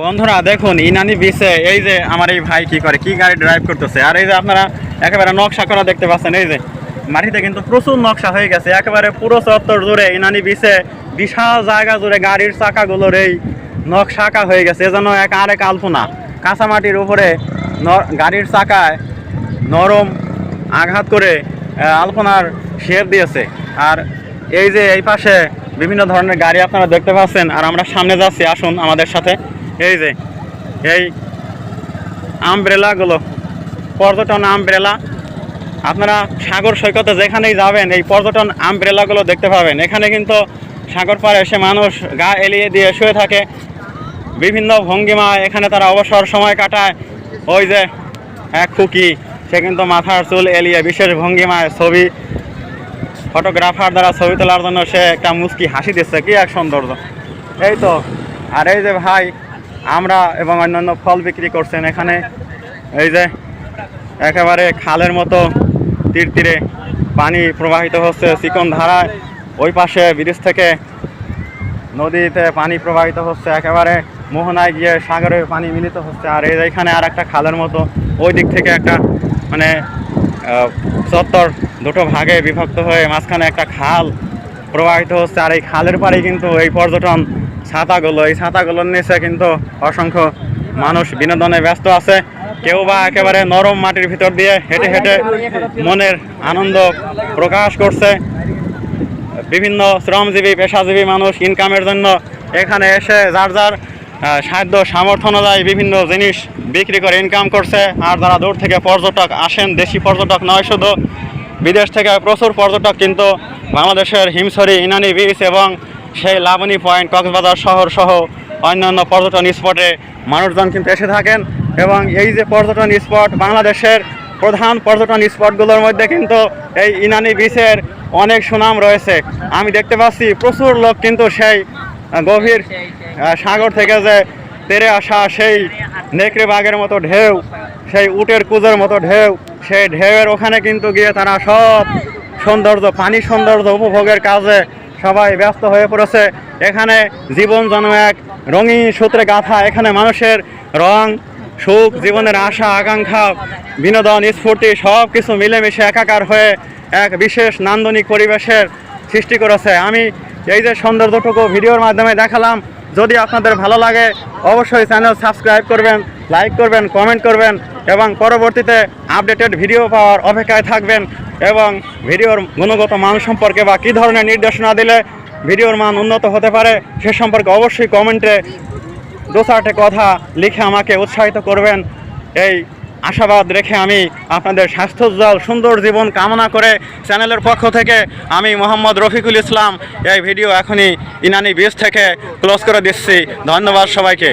বন্ধুরা, দেখুন, ইনানি বিচে এই যে আমার এই ভাই কি করে, কি গাড়ি ড্রাইভ করতেছে। আর এই যে আপনারা একেবারে নকশা করা দেখতে পাচ্ছেন, এই যে মাটিতে কিন্তু প্রচুর নকশা হয়ে গেছে। একেবারে পুরো চত্বর জুড়ে ইনানি বিচে বিশাল জায়গা জুড়ে গাড়ির চাকাগুলোর এই নকশা আঁকা হয়ে গেছে। এজন্য এক আরেক আলপনা। কাঁচামাটির উপরে গাড়ির চাকায় নরম আঘাত করে আলপনার শেপ দিয়েছে। আর এই যে এই পাশে বিভিন্ন ধরনের গাড়ি আপনারা দেখতে পাচ্ছেন। আর আমরা সামনে যাচ্ছি, আসুন আমাদের সাথে। এই যে, এই আমব্রেলাগুলো পর্যটন আমব্রেলা আপনারা সাগর সৈকতে যেখানেই যাবেন, এই পর্যটন আমব্রেলাগুলো দেখতে পাবেন। এখানে কিন্তু সাগর পাড়ে এসে মানুষ গা এলিয়ে দিয়ে শুয়ে থাকে। বিভিন্ন ভঙ্গিমা এখানে তারা অবসর সময় কাটায়। ওই যে, এক খুকি, সে কিন্তু মাথার চুল এলিয়ে বিশেষ ভঙ্গিমায় ছবি ফটোগ্রাফার দ্বারা ছবি তোলার জন্য সে একটা মুস্কি হাসি দিচ্ছে। কি এক সৌন্দর্য। এই তো, আর এই যে ভাই আমরা এবং অন্যান্য ফল বিক্রি করছেন এখানে। এই যে, একেবারে খালের মতো তীর তীরে পানি প্রবাহিত হচ্ছে চিকন ধারায়। ওই পাশে ব্রিজ থেকে নদীতে পানি প্রবাহিত হচ্ছে, একেবারে মোহনায় গিয়ে সাগরে পানি মিলিত হচ্ছে। আর এই এখানে আর একটা খালের মতো, ওই দিক থেকে একটা মানে চত্বর দুটো ভাগে বিভক্ত হয়ে মাঝখানে একটা খাল প্রবাহিত হচ্ছে। আর এই খালের পাড়ে কিন্তু এই পর্যটন ছাতাগুলো, এই ছাতাগুলোর নিচে কিন্তু অসংখ্য মানুষ বিনোদনে ব্যস্ত আছে। কেউ বা একেবারে নরম মাটির ভিতর দিয়ে হেঁটে হেঁটে মনের আনন্দ প্রকাশ করছে। বিভিন্ন শ্রমজীবী, পেশাজীবী মানুষ ইনকামের জন্য এখানে এসে যার যার সাধ্য, সামর্থ্য অনুযায়ী বিভিন্ন জিনিস বিক্রি করে ইনকাম করছে। আর যারা দূর থেকে পর্যটক আসেন, দেশি পর্যটক নয় শুধু, বিদেশ থেকে প্রচুর পর্যটক কিন্তু বাংলাদেশের হিমছড়ি, ইনানি বিচ এবং সেই লাবণী পয়েন্ট কক্সবাজার শহর সহ অন্যান্য পর্যটন স্পটে মানুষজন কিন্তু এসে থাকেন এবং এই যে পর্যটন স্পট বাংলাদেশের প্রধান পর্যটন স্পটগুলোর মধ্যে কিন্তু এই ইনানি বিচের অনেক সুনাম রয়েছে। আমি দেখতে পাচ্ছি প্রচুর লোক কিন্তু সেই গভীর সাগর থেকে যে তেরে আসা সেই নেকড়ে বাঘের মতো ঢেউ, সেই উটের কুজের মতো ঢেউ, সেই ঢেউয়ের ওখানে কিন্তু গিয়ে তারা সব সৌন্দর্য, পানি সৌন্দর্য উপভোগের কাজে সবাই ব্যস্ত হয়ে পড়েছে। এখানে জীবন যেন এক রঙিন সূত্রে গাথা। এখানে মানুষের রং, সুখ, জীবনের আশা, আকাঙ্ক্ষা, বিনোদন, স্ফূর্তি সব কিছু মিলেমিশে একাকার হয়ে এক বিশেষ নান্দনিক পরিবেশের সৃষ্টি করেছে। আমি এই যে সৌন্দর্যটুকু ভিডিওর মাধ্যমে দেখালাম, যদি আপনাদের ভালো লাগে, অবশ্যই চ্যানেল সাবস্ক্রাইব করবেন, লাইক করবেন, কমেন্ট করবেন। এবং পরবর্তীতে আপডেটেড ভিডিও পাওয়ার অপেক্ষায় থাকবেন এবং ভিডিওর গুণগত মান সম্পর্কে বা কী ধরনের নির্দেশনা দিলে ভিডিওর মান উন্নত হতে পারে সে সম্পর্কে অবশ্যই কমেন্টে দু চারটে কথা লিখে আমাকে উৎসাহিত করবেন। এই আশাবাদ রেখে আমি আপনাদের স্বাস্থ্যোজ্জ্বল, সুন্দর জীবন কামনা করে চ্যানেলের পক্ষ থেকে আমি মোহাম্মদ রফিকুল ইসলাম এই ভিডিও এখনই ইনানি বিচ থেকে ক্লোজ করে দিচ্ছি। ধন্যবাদ সবাইকে।